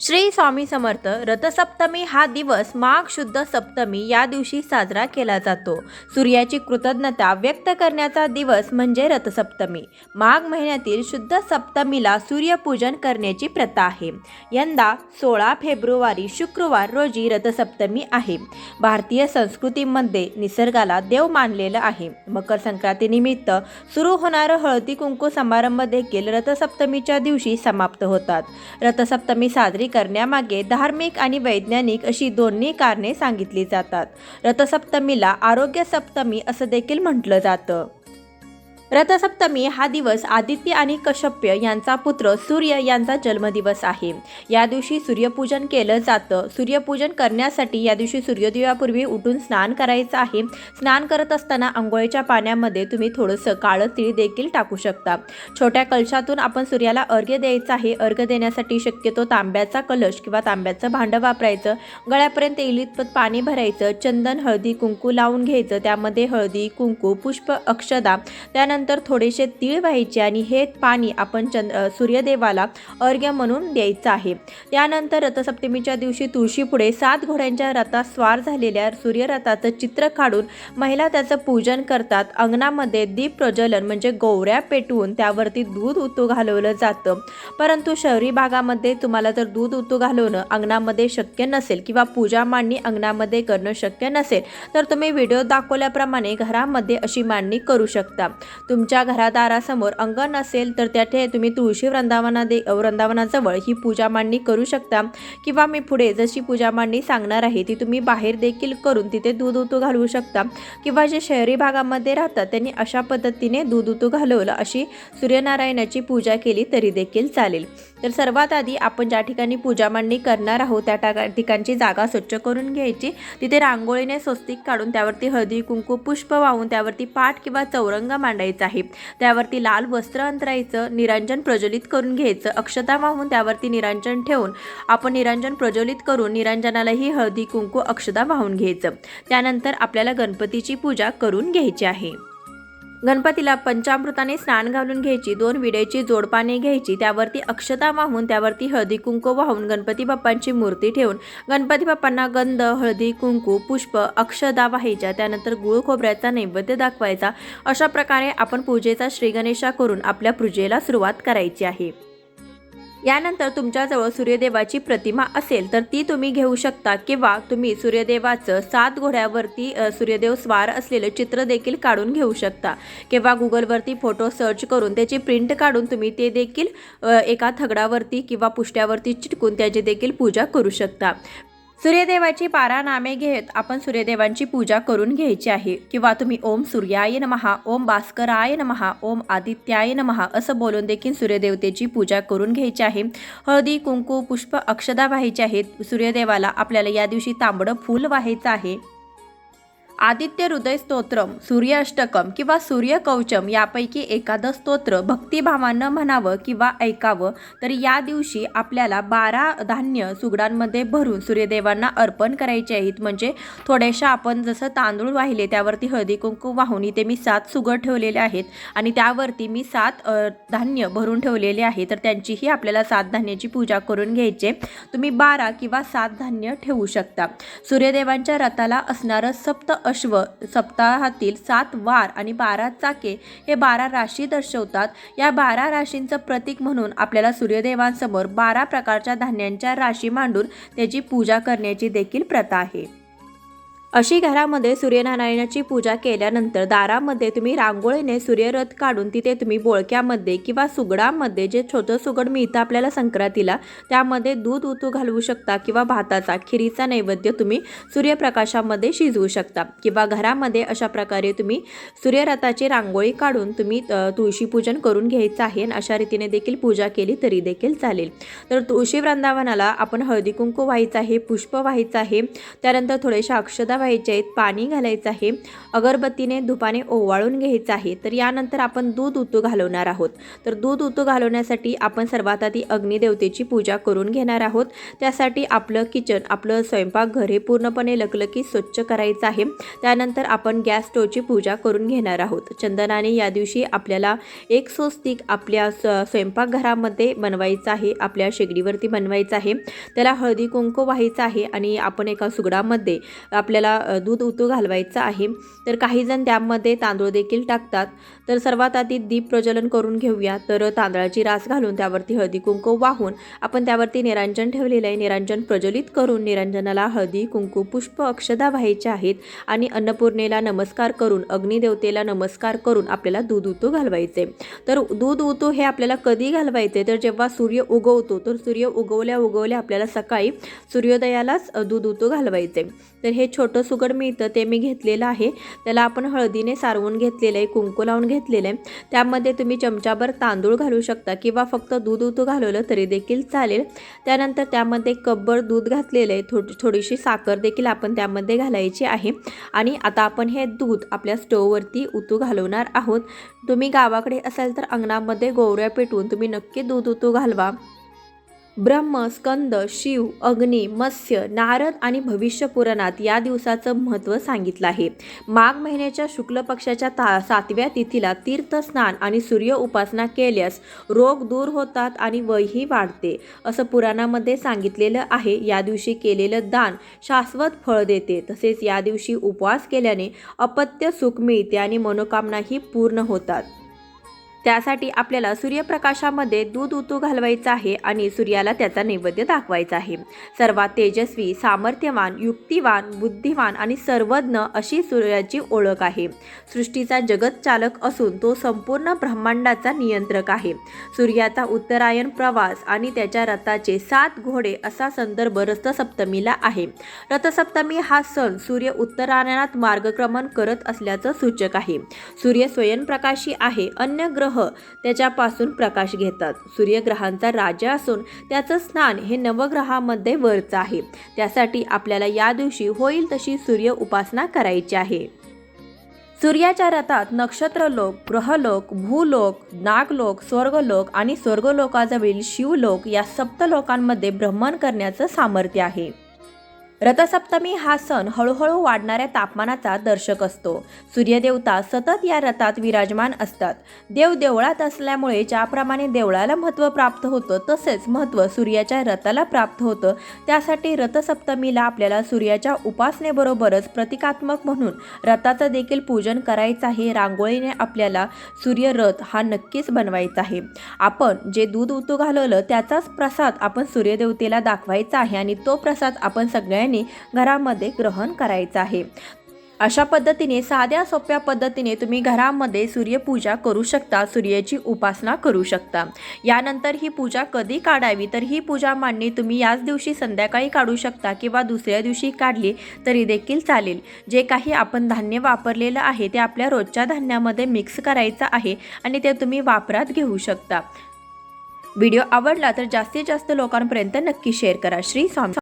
श्री स्वामी समर्थ रथसप्तमी हा दिवस माघ शुद्ध सप्तमी या दिवशी साजरा केला जातो. सूर्याची कृतज्ञता व्यक्त करण्याचा दिवस म्हणजे रथसप्तमी. माघ महिन्यातील शुद्ध सप्तमीला सूर्यपूजन करण्याची प्रथा आहे. यंदा सोळा फेब्रुवारी शुक्रवार रोजी रथसप्तमी आहे. भारतीय संस्कृतीमध्ये निसर्गाला देव मानलेलं आहे. मकर संक्रांतीनिमित्त सुरू होणारं हळदी कुंकू समारंभ देखील रथसप्तमीच्या दिवशी समाप्त होतात. रथसप्तमी साजरी करण्यामागे धार्मिक आणि वैज्ञानिक अशी दोन्ही कारणे सांगितली जातात. रथसप्तमीला आरोग्य सप्तमी असं देखील म्हटलं जातं. रथसप्तमी हा दिवस आदित्य आणि कश्यप्य यांचा पुत्र सूर्य यांचा जन्मदिवस आहे. या दिवशी सूर्यपूजन केलं जातं. सूर्यपूजन करण्यासाठी या दिवशी सूर्योदयापूर्वी उठून स्नान करायचं आहे. स्नान करत असताना आंघोळीच्या पाण्यामध्ये तुम्ही थोडंसं काळं तीळ देखील टाकू शकता. छोट्या कलशातून आपण सूर्याला अर्घ्य द्यायचं आहे. अर्घ्य देण्यासाठी शक्यतो तांब्याचा कलश किंवा तांब्याचं भांडं वापरायचं. गळ्यापर्यंत इलितपत पाणी भरायचं. चंदन हळदी कुंकू लावून घ्यायचं. त्यामध्ये हळदी कुंकू पुष्प अक्षदा. त्यानंतर थोडेसे तीळ व्हायचे आणि हे पाणी आपण चंद सूर्यदेवाला अर्घ्य म्हणून द्यायचं आहे. त्यानंतर रथसप्तमीच्या दिवशी तुळशीपुढे सात घोड्यांच्या रथात स्वार झालेल्या सूर्यरथाचं चित्र काढून महिला त्याचं पूजन करतात. अंगणामध्ये दीप प्रज्वलन म्हणजे गोवऱ्या पेटवून त्यावरती दूध उतू घालवलं जातं. परंतु शहरी भागामध्ये तुम्हाला जर दूध उतू घालवणं अंगणामध्ये शक्य नसेल किंवा पूजा मांडणी अंगणामध्ये करणं शक्य नसेल तर तुम्ही व्हिडिओ दाखवल्याप्रमाणे घरामध्ये अशी मांडणी करू शकता. तुमच्या घरादारासमोर अंगण असेल तर त्याथे तुम्ही तुळशी वृंदावना दे वृंदावनाजवळ ही पूजा मांडणी करू शकता. किंवा मी पुढे जशी पूजा मांडणी सांगणार आहे ती तुम्ही बाहेर देखील करून तिथे दूध उतू घालवू शकता. किंवा जे शहरी भागामध्ये राहतात त्यांनी अशा पद्धतीने दूध उतू घालवलं अशी सूर्यनारायणाची पूजा केली तरी देखील चालेल. तर सर्वात आधी आपण ज्या ठिकाणी पूजा मांडणी करणार आहोत त्या टाका ठिकाणची जागा स्वच्छ करून घ्यायची. तिथे रांगोळीने स्वस्तिक काढून त्यावरती हळदी कुंकू पुष्प वाहून त्यावरती पाठ किंवा चौरंग मांडायचा आहे. त्यावरती लाल वस्त्र अंतरायचं निरांजन प्रज्वलित करून घ्यायचं. अक्षता वाहून त्यावरती निरांजन ठेवून आपण निरांजन प्रज्वलित करून निरांजनालाही हळदी कुंकू अक्षता वाहून घ्यायचं. त्यानंतर आपल्याला गणपतीची पूजा करून घ्यायची आहे. गणपतीला पंचामृताने स्नान घालून घ्यायची दोन विड्याची जोडपाने घ्यायची त्यावरती अक्षता वाहून त्यावरती हळदी कुंकू वाहून गणपती बाप्पांची मूर्ती ठेवून गणपती बाप्पांना गंध हळदी कुंकू पुष्प अक्षदा वाहायच्या त्यानंतर गुळ खोबऱ्याचा नैवेद्य दाखवायचा. अशा प्रकारे आपण पूजेचा श्रीगणेशा करून आपल्या पूजेला सुरुवात करायची आहे. यानंतर तुमच्याजवळ सूर्यदेवाची प्रतिमा असेल तर ती तुम्ही घेऊ शकता किंवा तुम्ही सूर्यदेवाचं सात घोड्यावरती सूर्यदेव स्वार असलेलं चित्र देखील काढून घेऊ शकता. किंवा गुगलवरती फोटो सर्च करून त्याची प्रिंट काढून तुम्ही ते देखील एका थगडावरती किंवा पुष्ट्यावरती चिटकून त्याची देखील पूजा करू शकता. सूर्यदेवाची पारा नामे घेत आपण सूर्यदेवांची पूजा करून घ्यायची आहे. किंवा तुम्ही ओम सूर्याय नमहा ओम भास्कराय नमहा ओम आदित्याय नमहा असं बोलून देखील सूर्यदेवतेची पूजा करून घ्यायची आहे. हळदी कुंकू पुष्प अक्षदा व्हायचे आहेत. सूर्यदेवाला आपल्याला या दिवशी तांबडं फूल व्हायचं आहे. आदित्य हृदय स्तोत्रम सूर्य अष्टकम किंवा सूर्यकवचम यापैकी एखादं स्तोत्र भक्तिभावानं म्हणावं किंवा ऐकावं तर या दिवशी आपल्याला बारा धान्य सुगडांमध्ये भरून सूर्यदेवांना अर्पण करायचे आहेत. म्हणजे थोड्याशा आपण जसं तांदूळ वाहिले त्यावरती हळदी कुंकू वाहून इथे मी सात सुगड ठेवलेले आहेत आणि त्यावरती मी सात धान्य भरून ठेवलेले आहे. तर त्यांचीही आपल्याला सात धान्याची पूजा करून घ्यायचे. तुम्ही बारा किंवा सात धान्य ठेवू शकता. सूर्यदेवांच्या रथाला असणारं सप्त अश्व सप्ताहातील सात वार आणि बारा चाके हे बारा राशी दर्शवतात. या बारा राशींचं प्रतीक म्हणून आपल्याला सूर्यदेवांसमोर बारा प्रकारच्या धान्यांच्या राशी मांडून त्याची पूजा करण्याची देखील प्रथा आहे. अशी घरामध्ये सूर्यनारायणाची पूजा केल्यानंतर दारामध्ये तुम्ही रांगोळीने सूर्यरथ काढून तिथे तुम्ही बोळक्यामध्ये किंवा सुगडामध्ये जे छोटं सुगड मिळतं आपल्याला संक्रांतीला त्यामध्ये दूध उतू घालवू शकता किंवा भाताचा खिरीचा नैवेद्य तुम्ही सूर्यप्रकाशामध्ये शिजवू शकता. किंवा घरामध्ये अशा प्रकारे तुम्ही सूर्यरथाची रांगोळी काढून तुम्ही तुळशीपूजन करून घ्यायचं आहे आणि अशा रीतीने देखील पूजा केली तरी देखील चालेल. तर तुळशी वृंदावनाला आपण हळदी कुंकू व्हायचं आहे पुष्प व्हायचं आहे. त्यानंतर थोडेशा अक्षदा व्हायचे आहेत पाणी घालायचं आहे. अगरबत्तीने धुपाने ओवाळून घ्यायचं आहे. तर यानंतर आपण दूध उतू घालवणार आहोत. तर दूध उतू घालवण्यासाठी आपण सर्वात आधी अग्निदेवतेची पूजा करून घेणार आहोत. त्यासाठी आपलं किचन आपलं स्वयंपाकघर हे पूर्णपणे लकलकी स्वच्छ करायचं आहे. त्यानंतर आपण गॅस स्टोवची पूजा करून घेणार आहोत. चंदनाने या दिवशी आपल्याला एक स्वस्तिक आपल्या स्वयंपाकघरामध्ये बनवायचं आहे. आपल्या शेगडीवरती बनवायचं आहे. त्याला हळदी कुंकू व्हायचं आहे आणि आपण एका सुगडामध्ये आपल्याला आपल्याला दूध उतू घालवायचं आहे. तर काहीजण त्यामध्ये तांदूळ देखील टाकतात. तर सर्वात आधी दीप प्रज्वलन करून घेऊया. तर तांदळाची रास घालून त्यावरती हळदी कुंकू वाहून आपण त्यावरती निरांजन ठेवलेलं आहे. निरांजन प्रज्वलित करून निरांजनाला हळदी कुंकू पुष्प अक्षदा व्हायच्या आहेत आणि अन्नपूर्णेला नमस्कार करून अग्निदेवतेला नमस्कार करून आपल्याला दूध उतू घालवायचे. तर दूध उतू हे आपल्याला कधी घालवायचे? तर जेव्हा सूर्य उगवतो तर सूर्य उगवल्या उगवल्या आपल्याला सकाळी सूर्योदयालाच दूध उतू घालवायचे. तर हे छोटं सुगड मिळतं ते मी घेतलेलं आहे. त्याला आपण हळदीने सारवून घेतलेलं आहे कुंकू लावून घेतलेलं आहे. त्यामध्ये तुम्ही चमचाभर तांदूळ घालू शकता किंवा फक्त दूध उतू घालवलं तरी देखील चालेल. त्यानंतर त्यामध्ये कपभर दूध घातलेलं आहे. थोडी थोडीशी साखर देखील आपण त्यामध्ये घालायची आहे. आणि आता आपण हे दूध आपल्या स्टोववरती उतू घालवणार आहोत. तुम्ही गावाकडे असाल तर अंगणामध्ये गोवऱ्या पेटवून तुम्ही नक्की दूध उतू घालवा. ब्रह्म स्कंद शिव अग्नी मत्स्य नारद आणि भविष्य पुराणात या दिवसाचं महत्त्व सांगितलं आहे. माघ महिन्याच्या शुक्ल पक्षाच्या ता सातव्या तिथीला तीर्थस्नान आणि सूर्य उपासना केल्यास रोग दूर होतात आणि वयही वाढते. असं पुराणामध्ये सांगितलेलं आहे. या दिवशी केलेलं दान शाश्वत फळ देते. तसेच या दिवशी उपवास केल्याने अपत्य सुख मिळते आणि मनोकामनाही पूर्ण होतात. त्यासाठी आपल्याला सूर्यप्रकाशामध्ये दूध उतू घालवायचं आहे आणि सूर्याला त्याचा नैवेद्य दाखवायचा आहे. सर्वात तेजस्वी सामर्थ्यवान युक्तिवान बुद्धिवान आणि सर्वज्ञ अशी सूर्याची ओळख आहे. सृष्टीचा जगत चालक असून तो संपूर्ण ब्रह्मांडाचा नियंत्रक आहे. सूर्याचा उत्तरायण प्रवास आणि त्याच्या रथाचे सात घोडे असा संदर्भ रथसप्तमीला आहे. रथसप्तमी हा सण सूर्य उत्तरायणात मार्गक्रमण करत असल्याचं सूचक आहे. सूर्य स्वयंप्रकाशी आहे अन्य ग्रह त्याच्यापासून प्रकाश घेतात. सूर्यग्रहांचा राजा असून त्याचं स्नान हे नवग्रहामध्ये वरचं आहे. त्यासाठी आपल्याला या दिवशी होईल तशी सूर्य उपासना करायची आहे. सूर्याच्या रथात नक्षत्रलोक ग्रहलोक भूलोक नागलोक स्वर्गलोक आणि स्वर्गलोकाजवळील शिवलोक या सप्तलोकांमध्ये भ्रमण करण्याचं सामर्थ्य आहे. रथसप्तमी हा सण हळूहळू वाढणाऱ्या तापमानाचा दर्शक असतो. सूर्यदेवता सतत या रथात विराजमान असतात. देव देवळात असल्यामुळे ज्याप्रमाणे देवळाला महत्त्व प्राप्त होतं तसेच महत्त्व सूर्याच्या रथाला प्राप्त होतं. त्यासाठी रथसप्तमीला आपल्याला सूर्याच्या उपासनेबरोबरच प्रतिकात्मक म्हणून रथाचं देखील पूजन करायचं आहे. रांगोळीने आपल्याला सूर्यरथ हा नक्कीच बनवायचा आहे. आपण जे दूध उतू घालवलं त्याचाच प्रसाद आपण सूर्यदेवतेला दाखवायचा आहे आणि तो प्रसाद आपण सगळ्यांनी घरामध्ये ग्रहण करायचं आहे. अशा पद्धतीने साध्या सोप्या पद्धतीने तुम्ही घरामध्ये सूर्यपूजा करू शकता सूर्याची उपासना करू शकता. यानंतर ही पूजा कधी काढावी? तर ही पूजा मांडणी तुम्ही याच दिवशी संध्याकाळी काढू शकता किंवा दुसऱ्या दिवशी काढली तरी देखील चालेल. जे काही आपण धान्य वापरलेलं आहे ते आपल्या रोजच्या धान्यामध्ये मिक्स करायचं आहे आणि ते तुम्ही वापरात घेऊ शकता. व्हिडिओ आवडला तर जास्तीत जास्त लोकांपर्यंत नक्की शेअर करा. श्री स्वामी